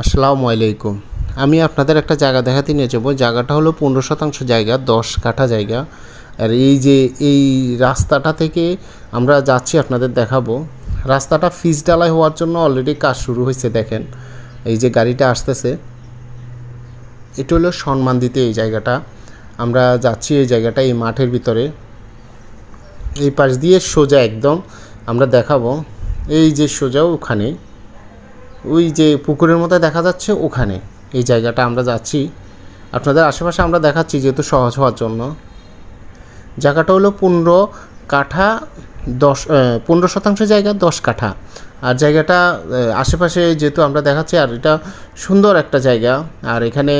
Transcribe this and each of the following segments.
আসসালামু আলাইকুম। আমি আপনাদের একটা জায়গা দেখাতে নিয়ে যাব। জায়গাটা হলো পনেরো শতাংশ জায়গা, দশ কাঠা জায়গা। আর এই যে, এই রাস্তাটা থেকে আমরা যাচ্ছি আপনাদের দেখাবো। রাস্তাটা ফিজ ডালাই হওয়ার জন্য অলরেডি কাজ শুরু হয়েছে, দেখেন। এই যে গাড়িটা আসতেছে। এটা হলো সম্মান দিতে এই জায়গাটা। আমরা যাচ্ছি এই জায়গাটা এই মাঠের ভিতরে। এই পাশ দিয়ে সোজা একদম আমরা দেখাবো। এই যে সোজা ওখানে ওই যে পুকুরের মতো দেখা যাচ্ছে ওখানে। এই জায়গাটা আমরা যাচ্ছি। আপনাদের আশেপাশে আমরা দেখাচ্ছি যেহেতু সহজ হওয়ার জন্য। জায়গাটা হলো পনেরো কাঠা, দশ পনেরো শতাংশ জায়গা, দশ কাঠা। আর জায়গাটা আশেপাশে যেহেতু আমরা দেখাচ্ছি, আর এটা সুন্দর একটা জায়গা। আর এখানে,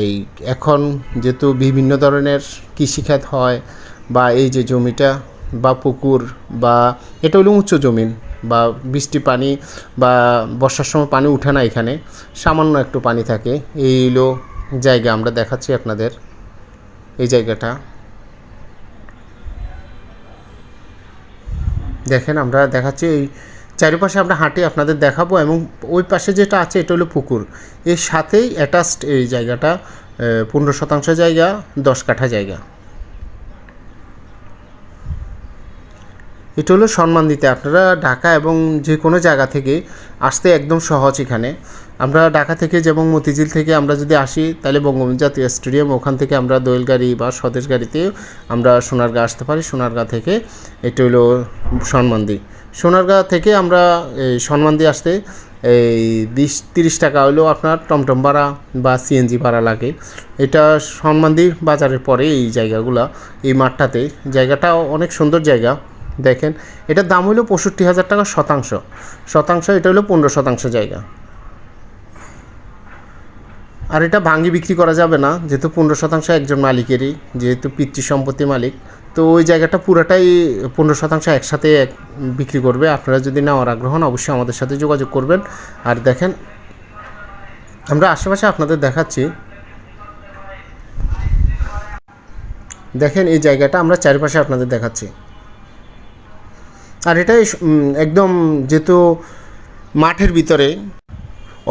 এই, এখন যেহেতু বিভিন্ন ধরনের কৃষিখাত হয়, বা এই যে জমিটা, বা পুকুর, বা, এটা হলো উঁচু জমিন বা বৃষ্টি পানি বা বর্ষার সময় পানি উঠে না এখানে, সামান্য একটু পানি থাকে। এই হলো জায়গা, আমরা দেখাচ্ছি আপনাদের এই জায়গাটা। দেখেন, আমরা দেখাচ্ছি এই চারিপাশে আমরা হাঁটি আপনাদের দেখাবো এবং ওই পাশে যেটা আছে, এটা হলো পুকুর। এর সাথেই অ্যাটাচড এই জায়গাটা পনেরো শতাংশ জায়গা, দশ কাঠা জায়গা। এটা হলো সম্মান দিতে। আপনারা ঢাকা এবং যে কোনো জায়গা থেকে আসতে একদম সহজ এখানে। আমরা ঢাকা থেকে যেমন মতিঝিল থেকে আমরা যদি আসি, তাহলে বঙ্গবন্ধু জাতীয় স্টেডিয়াম, ওখান থেকে আমরা দোয়েল গাড়ি বা স্বদেশ গাড়িতে আমরা সোনারগাঁ আসতে পারি। সোনারগাঁ থেকে এটা হলো সম্মানদি সোনারগাঁ থেকে আমরা এই সম্মানদি আসতে এই বিশ, তিরিশ টাকা হলেও আপনার টমটম ভাড়া বা সিএনজি ভাড়া লাগে। এটা সম্মানদির বাজারের পরে এই জায়গাগুলা, এই মাঠটাতে। জায়গাটা অনেক সুন্দর জায়গা। দেখেন, এটার দাম হলো পঁয়ষট্টি হাজার টাকা শতাংশ। শতাংশ এটা হলো পনেরো শতাংশ জায়গা। আর এটা ভাঙ্গি বিক্রি করা যাবে না, যেহেতু পনেরো শতাংশ একজন মালিকেরই, যেহেতু পিতৃ সম্পত্তি মালিক। তো ওই জায়গাটা পুরোটাই পনেরো শতাংশ একসাথে এক- বিক্রি করবে। আপনারা যদি নেওয়ার আগ্রহ হন, অবশ্যই আমাদের সাথে যোগাযোগ করবেন। আর দেখেন, আমরা আশেপাশে আপনাদের দেখাচ্ছি। দেখেন, এই জায়গাটা আমরা চারিপাশে আপনাদের দেখাচ্ছি। আর এটাই একদম যেহেতু মাঠের ভিতরে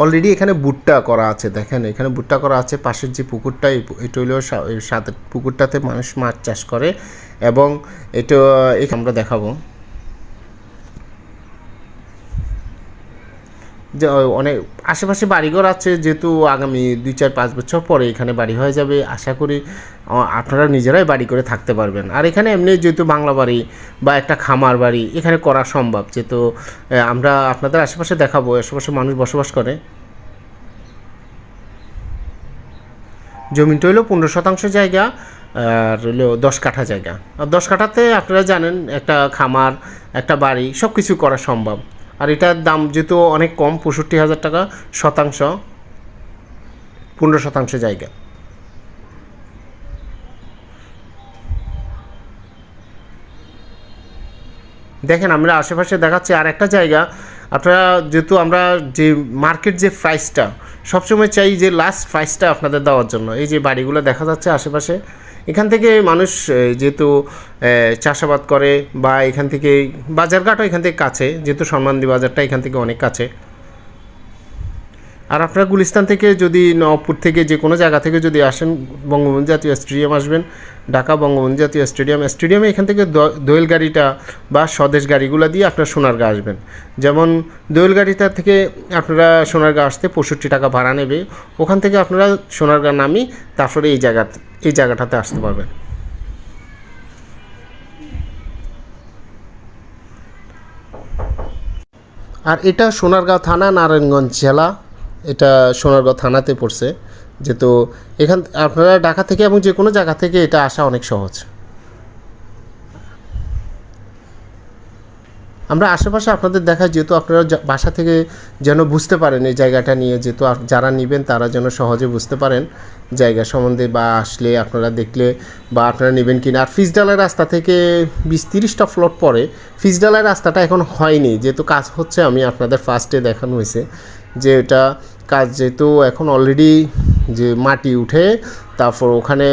অলরেডি এখানে বুটটা করা আছে, দেখেন, এখানে বুটটা করা আছে, পাশের যে পুকুরটা এটা হলো সাথে পুকুরটাতে মানুষ মাছ চাষ করে এবং এটা আমরা দেখাবো। যে অনেক আশেপাশে বাড়িঘর আছে, যেহেতু আগামী দুই চার পাঁচ বছর পরে এখানে বাড়ি হয়ে যাবে। আশা করি আপনারা নিজেরাই বাড়ি করে থাকতে পারবেন। আর এখানে এমনি যেহেতু বাংলা বাড়ি বা একটা খামার বাড়ি, এখানে করা সম্ভব। যেহেতু আমরা আপনাদের আশেপাশে দেখাবো, আশেপাশে মানুষ বসবাস করে। জমিটা হলো পনেরো শতাংশ জায়গা, আর হলো দশ কাঠা জায়গা। আর দশ কাঠাতে আপনারা জানেন, একটা খামার, একটা বাড়ি সব কিছু করা সম্ভব। আর এটার দাম যেহেতু অনেক কম, পঁয়ষট্টি হাজার টাকা শতাংশ, পনেরো শতাংশ জায়গা। দেখেন, আমরা আশেপাশে দেখাচ্ছি আর একটা জায়গা। আপনারা যেহেতু আমরা যে মার্কেট যে প্রাইসটা সবসময় চাই যে লাস্ট প্রাইসটা আপনাদের দেওয়ার জন্য। এই যে বাড়িগুলো দেখা যাচ্ছে আশেপাশে। এখান থেকে মানুষ যেহেতু চাষাবাদ করে বা এখান থেকে, বাজারঘাটও এখান থেকে কাছে, যেহেতু সম্মানদি বাজারটা এখান থেকে অনেক কাছে। আর আপনারা গুলিস্তান থেকে যদি নবপুর থেকে যে কোনো জায়গা থেকে যদি আসেন, বঙ্গবন্ধু জাতীয় স্টেডিয়াম আসবেন, ঢাকা বঙ্গবন্ধু জাতীয় স্টেডিয়াম, স্টেডিয়ামে এখান থেকে দোয়েল গাড়িটা বা স্বদেশ গাড়িগুলো দিয়ে আপনারা সোনারগাঁ আসবেন। যেমন দোয়েল গাড়িটা থেকে আপনারা সোনারগাঁ আসতে পঁয়ষট্টি টাকা ভাড়া নেবে, ওখান থেকে আপনারা সোনারগাঁ নামি তারপরে এই জায়গা, এই জায়গাটাতে আসতে পারবেন। আর এটা সোনারগাঁও থানা, নারায়ণগঞ্জ জেলা। এটা সোনারগাঁও থানাতে পড়ছে। যেহেতু এখান আপনারা ঢাকা থেকে এবং যে কোনো জায়গা থেকে এটা আসা অনেক সহজ। আমরা আশেপাশে আপনাদের দেখাই, যেহেতু আপনারা বাসা থেকে যেন বুঝতে পারেন এই জায়গাটা নিয়ে, যেহেতু যারা নেবেন তারা যেন সহজে বুঝতে পারেন জায়গা সম্বন্ধে বা আসলে আপনারা দেখলে বা আপনারা নেবেন কিনা। আর ফিসডালের রাস্তা থেকে বিশ তিরিশটা ফ্লোট পরে ফিসডালের রাস্তাটা এখন হয়নি, যেহেতু কাজ হচ্ছে, আমি আপনাদের ফার্স্টে দেখানো হয়েছে যে এটা কাজ যেহেতু এখন অলরেডি যে মাটি উঠে, তারপর ওখানে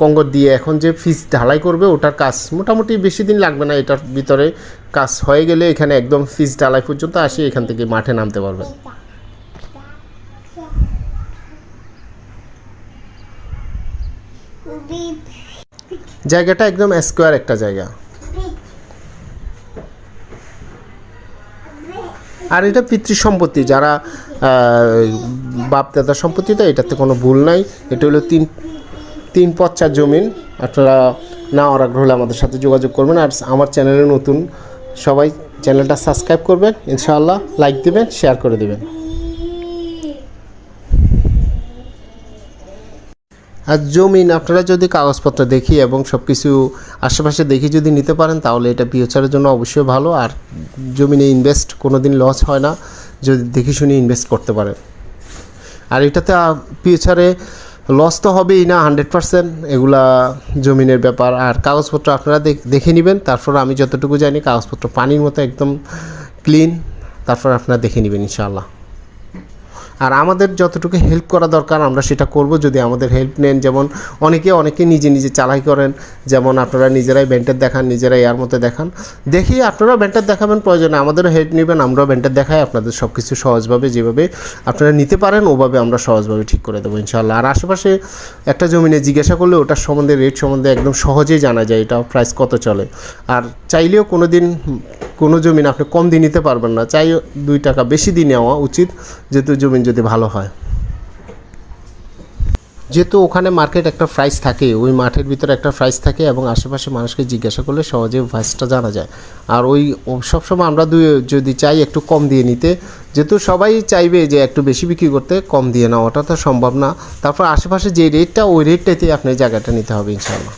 কঙ্গর দিয়ে এখন যে ফিস ঢালাই করবে, ওটার কাজ মোটামুটি বেশি দিন লাগবে না এটার ভিতরে। কাজ হয়ে গেলে এখানে একদম ফিজ ডালাই পর্যন্ত আসে, এখান থেকে মাঠে নামতে পারবে জায়গাটা একদম স্কোয়ার একটা জায়গা। আর এটা পিতৃ সম্পত্তি যারা বাপ দাদার সম্পত্তি, তো এটাতে কোনো ভুল নাই। এটা হলো তিন তিন পচ্চার জমিন। আপনারা না আর হলে আমাদের সাথে যোগাযোগ করবেন। আর আমার চ্যানেলে নতুন সবাই চ্যানেলটা সাবস্ক্রাইব করবেন, ইনশাআল্লাহ লাইক দিবেন, শেয়ার করে দেবেন। আর জমিন, আপনারা যদি কাগজপত্র দেখি এবং সব কিছু আশেপাশে দেখি যদি নিতে পারেন, তাহলে এটা ফিউচারের জন্য অবশ্যই ভালো। আর জমিনে ইনভেস্ট কোনো দিন লস হয় না, যদি দেখে শুনে ইনভেস্ট করতে পারেন। আর এটাতে ফিউচারে লস তো হবেই না হান্ড্রেড পার্সেন্ট এগুলা জমিনের ব্যাপার। আর কাগজপত্র আপনারা দেখ- নেবেন। তারপর আমি যতটুকু জানি, কাগজপত্র পানির মতো একদম ক্লিন তারপর আপনারা দেখে নেবেন, ইনশাআল্লাহ। আর আমাদের যতটুকু হেল্প করা দরকার, আমরা সেটা করব যদি আমাদের হেল্প নেন। যেমন অনেকে অনেকে নিজে নিজে চালাই করেন। যেমন আপনারা নিজেরাই ব্যান্টার দেখান, নিজেরাই এর মতো দেখান। দেখি আপনারাও ব্যান্টার দেখাবেন, প্রয়োজনে আমাদেরও হেল্প নেবেন, আমরাও ব্যান্টার দেখাই, আপনাদের সব কিছু সহজভাবে, যেভাবে আপনারা নিতে পারেন, ওভাবে আমরা সহজভাবে ঠিক করে দেবো ইনশাল্লাহ আর আশেপাশে একটা জমিনে জিজ্ঞাসা করলে ওটার সম্বন্ধে রেট সম্বন্ধে একদম সহজেই জানা যায়, এটা প্রাইস কত চলে। আর চাইলেও কোনো দিন কোনো জমিন আপনি কম দিয়ে নিতে পারবেন না। চাই দুই টাকা বেশি দিয়ে নেওয়া উচিত, যেহেতু জমিন যদি ভালো হয়। যেহেতু ওখানে মার্কেট একটা প্রাইস থাকে, ওই মাঠের ভিতরে একটা প্রাইস থাকে এবং আশেপাশে মানুষকে জিজ্ঞাসা করলে সহজে প্রাইসটা জানা যায়। আর ওই সবসময় আমরা দুই, যদি চাই একটু কম দিয়ে নিতে, যেহেতু সবাই চাইবে যে একটু বেশি বিক্রি করতে, কম দিয়ে নেওয়াটা তো সম্ভব না। তারপর আশেপাশে যে রেটটা ওই রেটটাতেই আপনি জায়গাটা নিতে হবে ইনশাআল্লাহ।